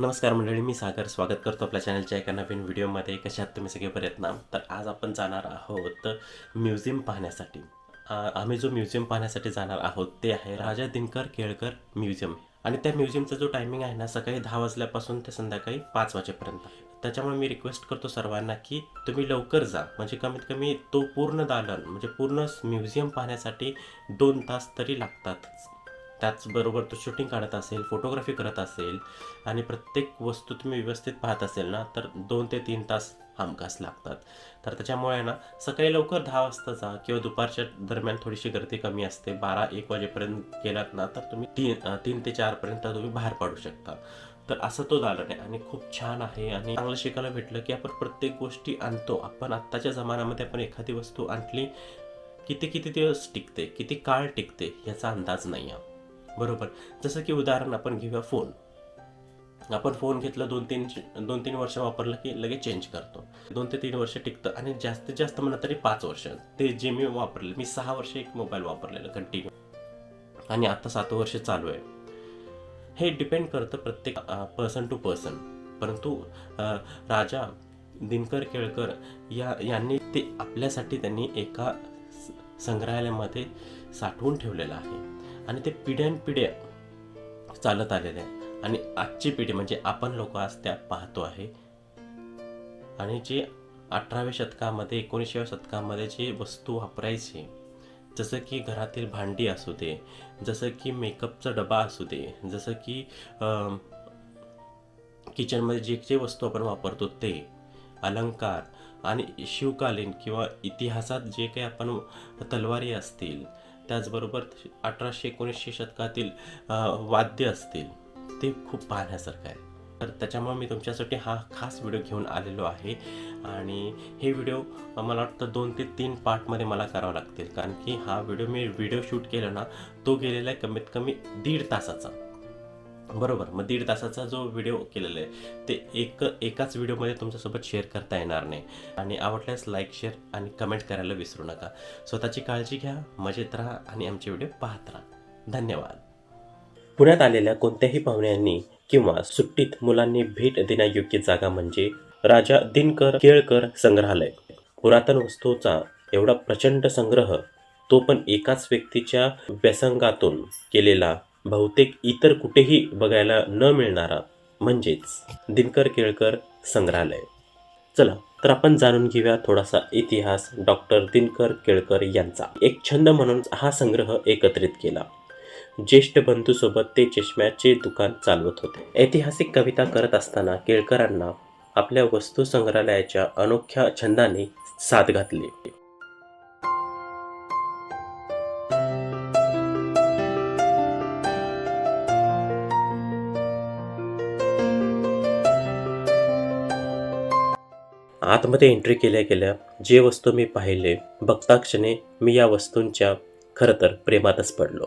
नमस्कार मंडळी मी सागर. स्वागत करतो आपल्या चॅनलच्या एका नवीन व्हिडिओमध्ये कशा तुम्ही सगळे प्रयत्न तर आज आपण जाणार आहोत म्युझियम पाहण्यासाठी. आम्ही जो म्युझियम पाहण्यासाठी जाणार आहोत ते आहे राजा दिनकर केळकर म्युझियम. आणि त्या म्युझियमचा जो टायमिंग आहे ना सकाळी दहा वाजल्यापासून ते संध्याकाळी पाच वाजेपर्यंत त्याच्यामुळे मी रिक्वेस्ट करतो सर्वांना की तुम्ही लवकर जा. म्हणजे कमीत कमी तो पूर्ण दालन म्हणजे पूर्ण म्युझियम पाहण्यासाठी दोन तास तरी लागतातच. त्याचबरोबर तो शूटिंग काढत असेल फोटोग्राफी करत असेल आणि प्रत्येक वस्तू तुम्ही व्यवस्थित पाहत असेल ना तर दोन ते तीन तास हमखास लागतात. तर त्याच्यामुळे ना सकाळी लवकर दहा वाजता जा किंवा दुपारच्या दरम्यान थोडीशी गर्दी कमी असते बारा एक वाजेपर्यंत गेलात ना तर तुम्ही तीन तीन ते चारपर्यंत तुम्ही बाहेर पाडू शकता. तर असं तो दालन आहे आणि खूप छान आहे आणि चांगलं शिकायला भेटलं की आपण प्रत्येक गोष्टी आणतो. आपण आत्ताच्या जमान्यामध्ये आपण एखादी वस्तू आणली किती किती दिवस टिकते किती काळ टिकते याचा अंदाज नाही आहे. बरोबर. जसं की उदाहरण आपण घेऊया फोन. आपण फोन घेतला दोन तीन दोन तीन वर्ष वापरलं की लगेच चेंज करतो. दोन ते तीन वर्ष टिकतं आणि जास्तीत जास्त म्हणा तरी पाच वर्ष. ते जे मी वापरले मी सहा वर्ष एक मोबाईल वापरलेलं कंटिन्यू आणि आता सात वर्ष चालू आहे. हे डिपेंड करतं प्रत्येक पर्सन टू पर्सन परंतु राजा दिनकर केळकर या यांनी ते आपल्यासाठी त्यांनी एका संग्रहालयामध्ये साठवून ठेवलेलं आहे. आणि ते पिढ्यानपिढ्या चालत आलेले आहे. आणि आजची पिढी म्हणजे आपण लोक आज त्या पाहतो आहे. आणि जे अठराव्या शतकामध्ये एकोणीसव्या शतकामध्ये जे वस्तू वापरायची जसं की घरातील भांडी असू दे जसं की मेकअपचा डबा असू दे जसं की किचनमध्ये जे जे वस्तू आपण वापरतो ते अलंकार आणि शिवकालीन किंवा इतिहासात जे काही आपण तलवारी असतील त्याचबरोबर अठराशे एकोणीसशे शतकातील वाद्य असतील ते खूप पाहण्यासारखं आहे. तर त्याच्यामुळे मी तुमच्यासाठी हा खास व्हिडिओ घेऊन आलेलो आहे आणि हे व्हिडिओ मला वाटतं दोन ते तीन पार्टमध्ये मला करावं लागतील. कारण की हा व्हिडिओ मी व्हिडिओ शूट केला ना तो गेलेला आहे कमीत कमी दीड तासाचा. बरोबर. मग दीड तासाचा जो व्हिडिओ केलेला आहे ते एक एकाच व्हिडिओमध्ये तुमच्यासोबत शेअर करता येणार नाही. आणि आवडल्यास लाईक शेअर आणि कमेंट करायला विसरू नका. स्वतःची काळजी घ्या मजेत राहा आणि आमचे व्हिडिओ पाहत राहा. धन्यवाद. पुण्यात आलेल्या कोणत्याही पाहुण्यांनी किंवा सुट्टीत मुलांनी भेट देण्यायोग्य जागा म्हणजे राजा दिनकर केळकर संग्रहालय. पुरातन वस्तूचा एवढा प्रचंड संग्रह तो पण एकाच व्यक्तीच्या व्यसंगातून केलेला बहुतेक इतर कुठेही बघायला न मिळणारा म्हणजेच दिनकर केळकर संग्रहालय. चला तर आपण जाणून घेऊया थोडासा इतिहास डॉक्टर दिनकर केळकर यांचा. एक छंद म्हणून हा संग्रह एकत्रित केला. ज्येष्ठ बंधूसोबत ते चष्म्याचे दुकान चालवत होते. ऐतिहासिक कविता करत असताना केळकरांना आपल्या वस्तू संग्रहालयाच्या अनोख्या छंदाने साथ घातली. आतमध्ये एंट्री केल्या गेल्या. जे वस्तू मी पाहिले बघताक्षणी मी या वस्तूंच्या खरं तर प्रेमातच पडलो.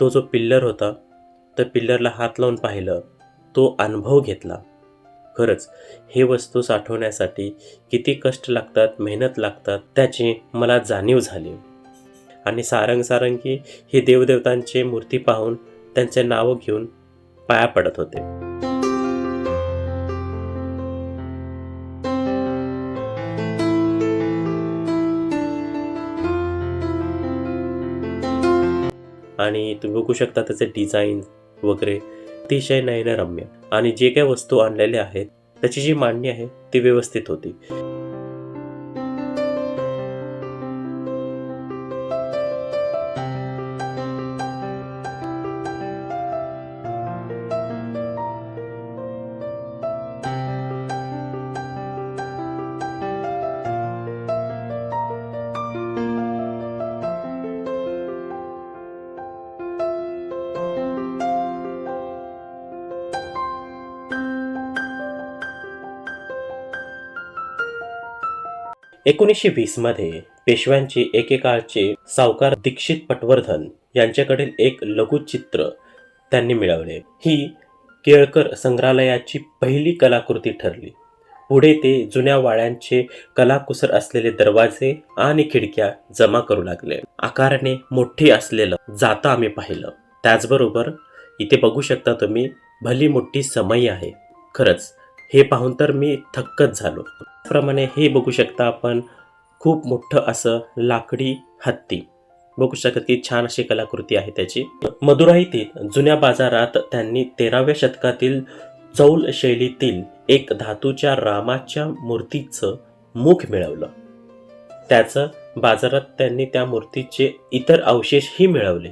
तो जो पिल्लर होता त्या पिल्लरला हात लावून पाहिलं तो अनुभव घेतला. खरंच हे वस्तू साठवण्यासाठी किती कष्ट लागतात मेहनत लागतात त्याची मला जाणीव झाली. आणि सारंग सारंगी हे देवदेवतांचे मूर्ती पाहून त्यांचे नावं घेऊन पाया पडत होते. आणि तुम्ही बघू शकता त्याचे डिझाईन वगैरे. अतिशय नयनरम्य आणि जे काही वस्तू आणलेल्या आहेत त्याची जी मांडणी आहे ती व्यवस्थित होती. एकोणीसशे वीसमध्ये पेशव्यांचे एकेकाळचे सावकार दीक्षित पटवर्धन यांच्याकडील एक लघुचित्र त्यांनी मिळवले. ही केळकर संग्रहालयाची पहिली कलाकृती ठरली. पुढे ते जुन्या वाड्यांचे कलाकुसर असलेले दरवाजे आणि खिडक्या जमा करू लागले. आकाराने मोठी असलेलं जाता आम्ही पाहिलं. त्याचबरोबर इथे बघू शकता तुम्ही भली मोठी समई आहे. खरंच हे पाहून तर मी थक्कच झालो. त्याप्रमाणे हे बघू शकता आपण खूप मोठं असं लाकडी हत्ती. बघू शकत की छान अशी कलाकृती आहे त्याची. मदुराईतील जुन्या बाजारात त्यांनी तेराव्या शतकातील चौल शैलीतील एक धातूच्या रामाच्या मूर्तीचं मुख मिळवलं. त्याचं बाजारात त्यांनी त्या मूर्तीचे इतर अवशेषही मिळवले.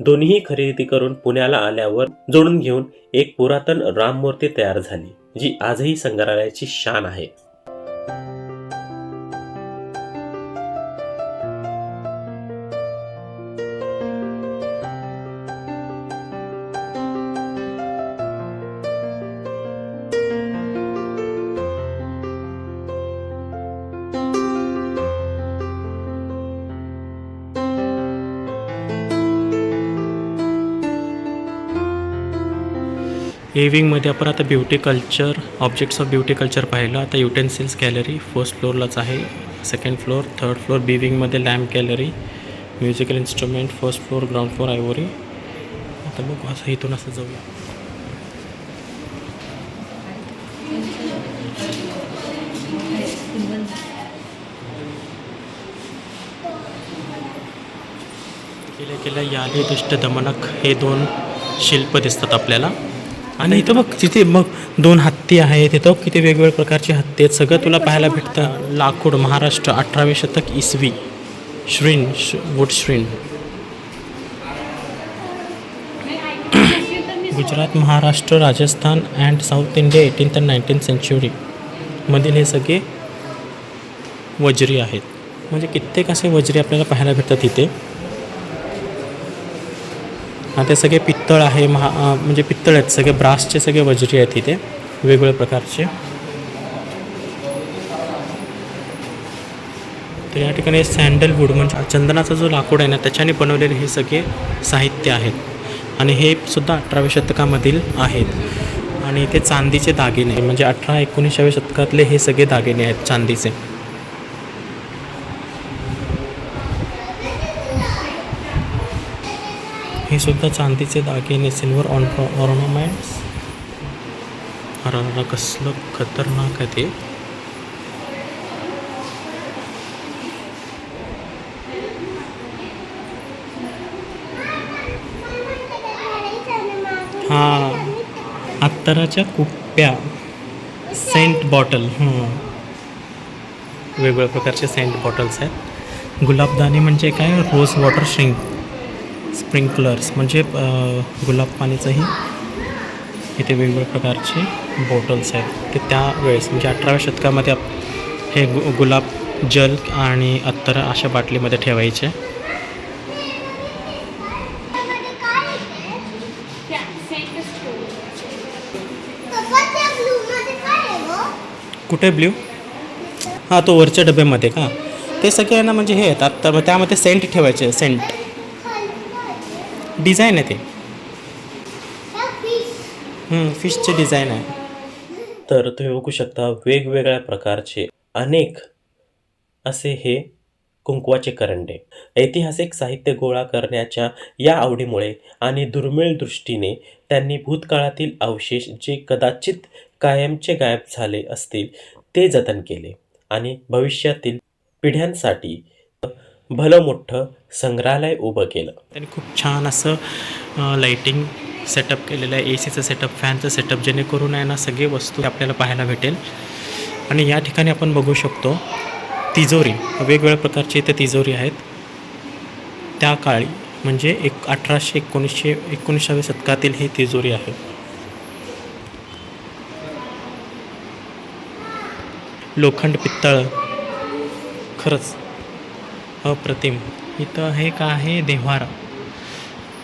दोन्ही खरेदी करून पुण्याला आल्यावर जोडून घेऊन एक पुरातन राममूर्ती तयार झाली. जी आजही संग्रहालयाची शान आहे. ए आपण आता beauty culture objects of beauty culture पाहिलं. आता युटेन्सिल्स गॅलरी फर्स्ट फ्लोअरलाच आहे. Second floor third floor B विंगमध्ये lamp gallery musical instrument first floor ground floor ivory आता बघू असं इथून असं जाऊया. केल्या केल्या याले दुष्ट दमनक हे दोन शिल्प दिसतात आपल्याला. आणि इथं बघ तिथे मग दोन हत्ती आहेत तिथं किती वेगवेगळ्या प्रकारचे हत्ती आहेत. सगळं तुला पाहायला भेटतं. लाकूड महाराष्ट्र अठरावे शतक इसवी. श्रीन श wood screen. Gujarat Maharashtra Rajasthan and south India eighteenth and nineteen century मधील हे सगळे वज्री आहेत. म्हणजे कित्येक असे वज्री आपल्याला पाहायला भेटतात इथे. ते सगळे पित्तळ आहे महा म्हणजे पित्तळ आहेत सगळे ब्रासचे सगळे वज्री आहेत इथे वेगवेगळ्या प्रकारचे. तर या ठिकाणी सँडलवूड म्हणजे चंदनाचा जो लाकूड आहे ना त्याच्याने बनवलेले हे सगळे साहित्य आहेत. आणि हे सुद्धा अठराव्या शतकामधील आहेत. आणि ते चांदीचे दागिने म्हणजे अठरा एकोणीसाव्या शतकातले हे सगळे दागिने आहेत चांदीचे. हे सुद्धा चांदीचे दागिने सिल्वर ऑन ऑर्नामेंट्स अरे कसलं खतरनाक आहे ते. हा अत्तराच्या कुप्प्या. सेंट बॉटल वेगवेगळ्या प्रकारचे सेंट बॉटल्स आहेत. गुलाबदानी म्हणजे काय? रोज वॉटर श्रिंक स्प्रिंकलर्स म्हणजे गुलाब पाणीचंही इथे वेगवेगळ्या प्रकारचे बॉटल्स आहेत. ते त्यावेळेस म्हणजे अठराव्या शतकामध्ये आप- हे गु गुलाब जल आणि अत्तर अशा बाटलीमध्ये ठेवायचे. कुठे ब्ल्यू? हां तो वरच्या डब्यामध्ये का? ते सगळे ना म्हणजे हे आहेत. आत्ता मग त्यामध्ये सेंट ठेवायचे सेंट. डिझाईन आहे ते. हं, फिशचे डिझाईन आहे. तर तुम्ही बघू शकता वेगवेगळ्या प्रकारचे अनेक असे हे कुंकवाचे करंडे. ऐतिहासिक साहित्य गोळा करण्याच्या या आवडीमुळे आणि दुर्मिळ दृष्टीने त्यांनी भूतकाळातील अवशेष जे कदाचित कायमचे गायब झाले असतील ते जतन केले आणि भविष्यातील पिढ्यांसाठी भलं मोठं संग्रहालय उभं केलं. त्यांनी खूप छान असं लाईटिंग सेटअप केलेलं आहे. ए सीचं सेटअप फॅनचं सेटअप जेणेकरून आहे ना सगळे वस्तू आपल्याला पाहायला भेटेल. आणि या ठिकाणी आपण बघू शकतो तिजोरी. वेगवेगळ्या प्रकारची इथे तिजोरी आहेत. त्या काळी म्हणजे एक अठराशे एकोणीसशे एकोणीसाव्या शतकातील ही तिजोरी आहे. लोखंड पित्तळ. खरंच अप्रतिम. इथं हे का आहे देव्हारा.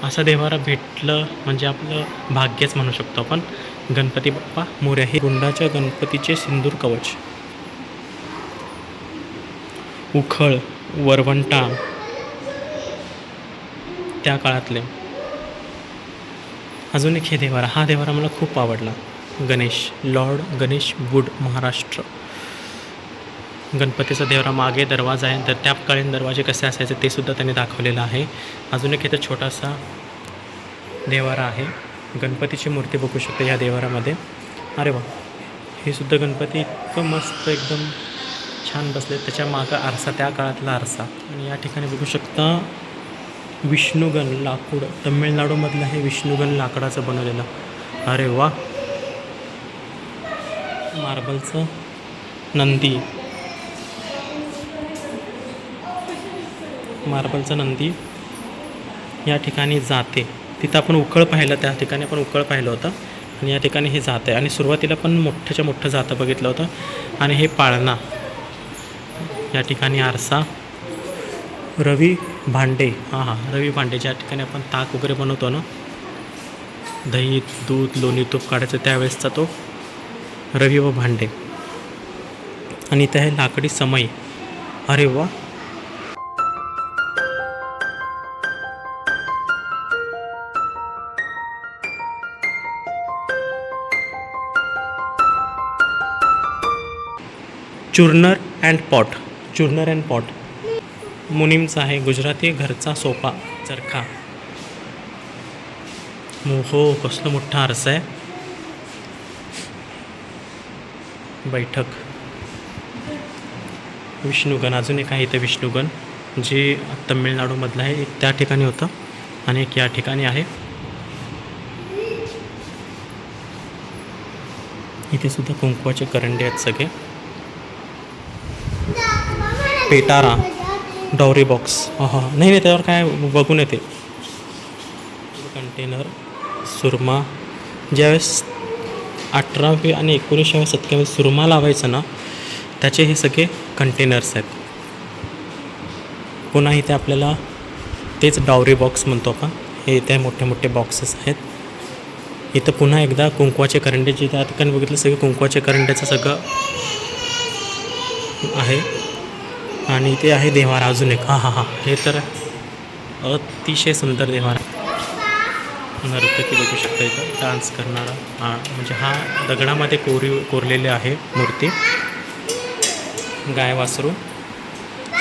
असा देव्हारा भेटलं म्हणजे आपलं भाग्यच म्हणू शकतो आपण. गणपती बाप्पा मोर्या हे गुंडाच्या गणपतीचे सिंदूर कवच. उखळ वरवंटा त्या काळातले. अजून एक हे देवारा हा देवारा मला खूप आवडला. Ganesh lord Ganesh wood Maharashtra. गणपतीचा देवरा मागे दरवाजा आहे. तर त्या काळीन दरवाजे कसे असायचे ते सुद्धा त्यांनी दाखवलेलं आहे. अजून एक इथं छोटासा देवारा आहे. गणपतीची मूर्ती बघू शकतो या देवारामध्ये. अरे वा. हे सुद्धा गणपती इतकं मस्त एकदम छान बसले. त्याच्या मागं आरसा त्या काळातला आरसा. आणि या ठिकाणी बघू शकता विष्णुगण लाकूड. तमिळनाडूमधलं हे विष्णुगण लाकडाचं बनवलेलं. अरे वा. मार्बलचं नंदी. मार्बलचं नंदी या ठिकाणी जाते. तिथं आपण उकळ पाहिलं त्या ठिकाणी आपण उकळ पाहिलं होतं. आणि या ठिकाणी हे जाते. आणि सुरुवातीला पण मोठ्याच्या मोठं जातं बघितलं होतं. आणि हे पाळणा. या ठिकाणी आरसा. रवी भांडे. हां हां. रवी भांडे ज्या ठिकाणी आपण ताक वगैरे बनवतो ना दही दूध लोणी तूप काढायचं त्यावेळेसचा तो रवी व भांडे. आणि इथं आहे लाकडी समई. अरे वा. Churner and pot. Churner and pot. मुनीमचा आहे गुजराती घरचा सोफा चरखा. हो कसलं मोठा आरसा आहे. बैठक. विष्णुगण अजून एक आहे इथं विष्णुगण जे तमिळनाडूमधलं आहे. एक त्या ठिकाणी होतं आणि एक या ठिकाणी आहे. इथे सुद्धा कुंकवाचे करंडे आहेत सगळे. पेटारा डॉरी बॉक्स. हां नाही नाही त्यावर काय बघून येते. कंटेनर सुरमा. ज्यावेळेस अठरावे आणि एकोणीसाव्या शतकामध्ये सुरमा लावायचं ना त्याचे हे सगळे कंटेनर्स आहेत. पुन्हा इथे आपल्याला तेच डावरी बॉक्स म्हणतो आपण. हे इथे मोठे मोठे बॉक्सेस आहेत. इथं पुन्हा एकदा कुंकवाचे करंडे जे त्या ठिकाणी बघितलं सगळे कुंकवाचे करंड्याचं सगळं आहे. आणि ते आहे देवारा अजून एक. हां हां हां. हे तर अतिशय सुंदर देवारा. नर्तकी बघू शकता इथं डान्स करणारा. हा म्हणजे हा दगडामध्ये कोरी कोरलेले आहे मूर्ती. गाय वासरू.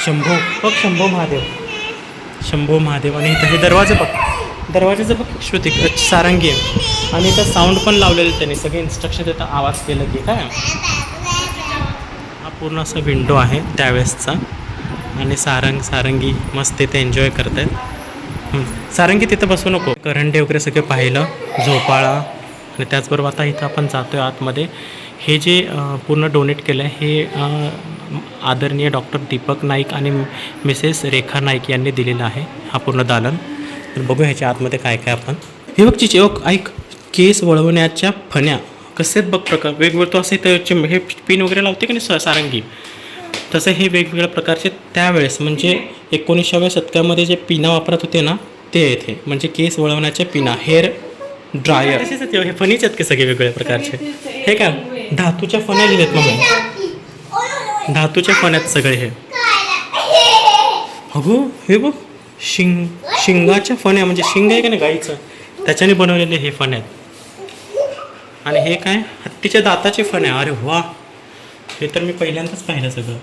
शंभो बघ शंभो महादेव. शंभो महादेव. आणि इथं हे दरवाजे बघ. दरवाजाचं बघ श्रुती सारंगी आहे. आणि इथं साऊंड पण लावलेलं त्यांनी. सगळे इन्स्ट्रक्शन देतात आवाज केलं की काय? पूर्ण असा विंडो आहे त्यावेळेसचा. आणि सारंग सारंगी मस्त तिथे एन्जॉय करत आहेत सारंगी तिथं बसू नको. करंडे वगैरे सगळं पाहिलं झोपाळा. आणि त्याचबरोबर आता इथं आपण जातो आहे आतमध्ये. हे जे पूर्ण डोनेट केलं आहे हे आदरणीय डॉक्टर दीपक नाईक आणि मिसेस रेखा नाईक यांनी दिलेलं आहे हा पूर्ण दालन. तर बघू ह्याच्या आतमध्ये काय काय आपण. हे बघ चिचे ऐक. केस वळवण्याच्या फण्या. कसे आहेत बघ प्रकार वेगवेगळे तो असे त्याचे हे पिन वगैरे लावते की नाही स- सारंगी? तसं हे वेगवेगळ्या प्रकारचे त्यावेळेस म्हणजे एकोणीसाव्या शतकामध्ये जे पिना वापरत होते ना ते येथे म्हणजे केस वळवण्याच्या पिना हेअर ड्रायर. हे फनीच आहेत की सगळे वेगवेगळ्या प्रकारचे? हे का धातूच्या फण्या लिहिलेत मग? धातूच्या फण्यात सगळे हे. अगो हे बघ शिंग शिंगाच्या फण्या म्हणजे शिंग आहे का नाही गाईचं? त्याच्याने बनवलेले हे फण्या आहेत. आणि हे काय? हत्तीच्या दाताचे फण्या अरे वा. हे तर मी पहिल्यांदाच पाहिलं सगळं.